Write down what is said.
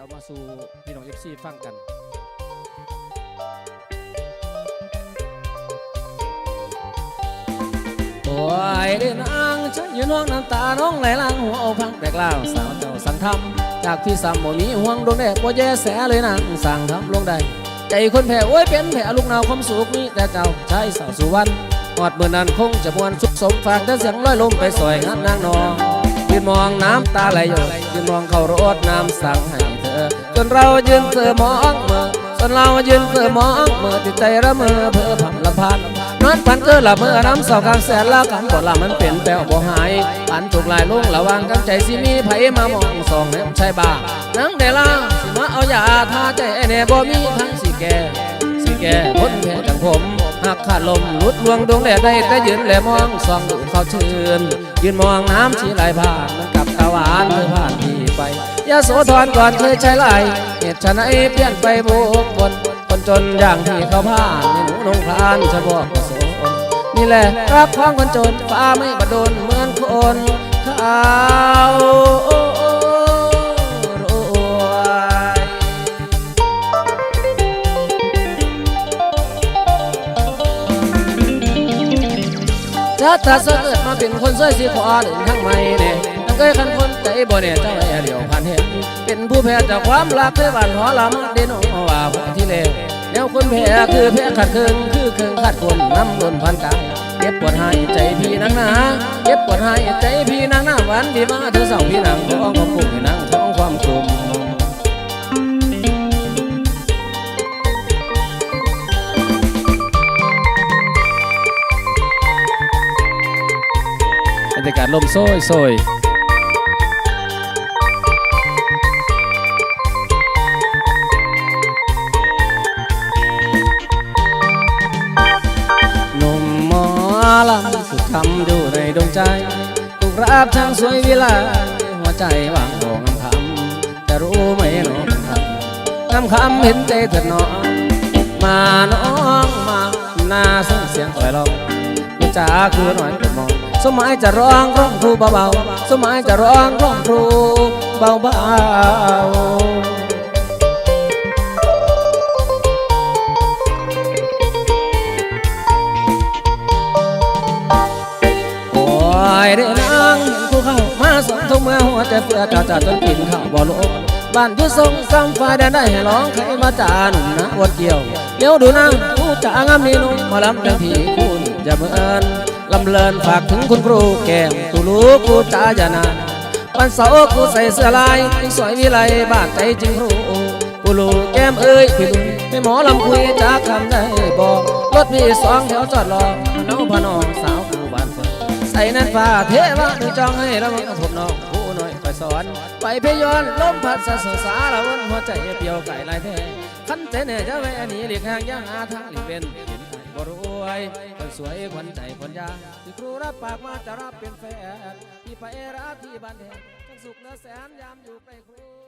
เอามาสู่พี่น้องเอฟซีฟังกันโอ้ยเดินนางฉันอยู่น้องน้ำตาน้องไหลลังหัวเอาพังแปลกล่าวสาวเจ้าสั่งทำจากที่ซ้ำบ่มีห่วงดวงแดดบ่แย่แสเลยนางสั่งทำลงได้ใจคนแพ้โอ้ยเป็นแพ้ลูกนาวความสุขมีแต่เจ้าชายสาวสุวรรณหอดเมื่อนั้นคงจะมวนสุขสมฝากแต่เสียงลอยลมไปสวยงามนางนองยืนมองน้ำตาไหลหยดยืนมองเขารถน้ำสั่งให้ นเรายืนเสือมองเมื่อจนเรายืนเสือมองเมื่อติดใจระเมอเพ้อผับลำพันนอนฝันเจอละเมื่อน้ำสาวกลางแสนละคำบ่ละมันเป็นแป้วบ่หายปันถูกลายลุงระวังกันใจสิมีไผมามองสองแนมใช่บ้านังเดล่าสิมาเอายาทาใจแน่บ่มีทั้งสิแก่สิแก่พ้นแพ้จังผมหักขาดลมลุดลวงดวงแดดได้แต่ยืนแหลมองส่องดูเขาเชื่นยืนมองน้ำชีไหลผ่านมันกับตาหวาน ยาโสธรก่อนเคยใช้ไหลเหตุชะไหนเปลี่ยนไปโบกบนคนจนอย่างที่เขาผ่านในหนูนงคลานจะบอกโสนนี่แหละรักของคนจนฟ้าไม่บดลเหมือนคนเขารวยจะถ้าเกิดมาเป็นคนสวยสิขอหนึ่งทั้งไม่เนี่ยตั้งเคยคันคนใจบ่เนี่ยเจ้าแอเดียวผ่านเห็น เป็นผู้แพ้จากความรักเคยบ้านหอลำเด่นองว่าผู้ที่เลวแนวคนแพ้คือแพ้ขัดเคืองคือเคืองขัดคนน้ำล้นพันกายเจ็บปวดหายใจพี่นังนาเจ็บปวดหายใจพี่นังนาวันดีมาเธอเศร้าพี่นังท้องความกุ้งพี่นังท้องความกลุ่มบรรยากาศลมโซยโซย ลำสุดคำอยู่ในดวงใจถูกราบช่างสวยวิไลหัวใจวางโงงคำจะรู้ไหมน้องคำงามคำเห็นใจเถิดน้องมาน้องมาหน้าส่งเสียงอ่อยลองนี่จ๋าคือหน่อยกมอง สมัยจะร้องร้องครูเบาๆสมัยจะร้องร้องครูเบาๆ อ้ยเด้นางเห็นผู้เข้ามาสนทงเมื่อหัวใจเฟื่อจ่าจ่าจนกินข้าวบ่ลงบ้านอยู่ทรงกำฟ้าแดนได้ให้ร้องใครมาจ่าหนุ่มนะวนเกี่ยวเดี๋ยวดูนางผู้จ่างามนี่นุ่มมาลำดังที่คุณจะเมือนลำเลินฝากถึงคุณครูแก้มตูรู้ครูจ่าอย่านานวันเสาร์ครูใส่เสื้อลายสวยวิไลบ้านใจจริงรูกูรู้แก้มเอ้ยพี่ลุยให้หมอลำคุยจาคำได้บอกรถพี่สองแถวจอดรอน้องพนองสาว ฟิร์นใส่นั้นฟ้าเทวะดูจองให้ระวังผมน้องผู้น้อยคอยสอนไปเพยอนล้มพัดสะสสาละวันหัวใจเปรียวไก่ลายแท้ขันใจแน่จะแวหนีหลีกห่างย่างหาทางหลีกเล่นเห็นไอ้บ่รวยคนสวยคนใจคนยาที่ครูรับปากมาจะรับเป็นแฟนที่ไปรักที่บ้านแทนทั้งสุขและแสนยามอยู่ใกล้ครู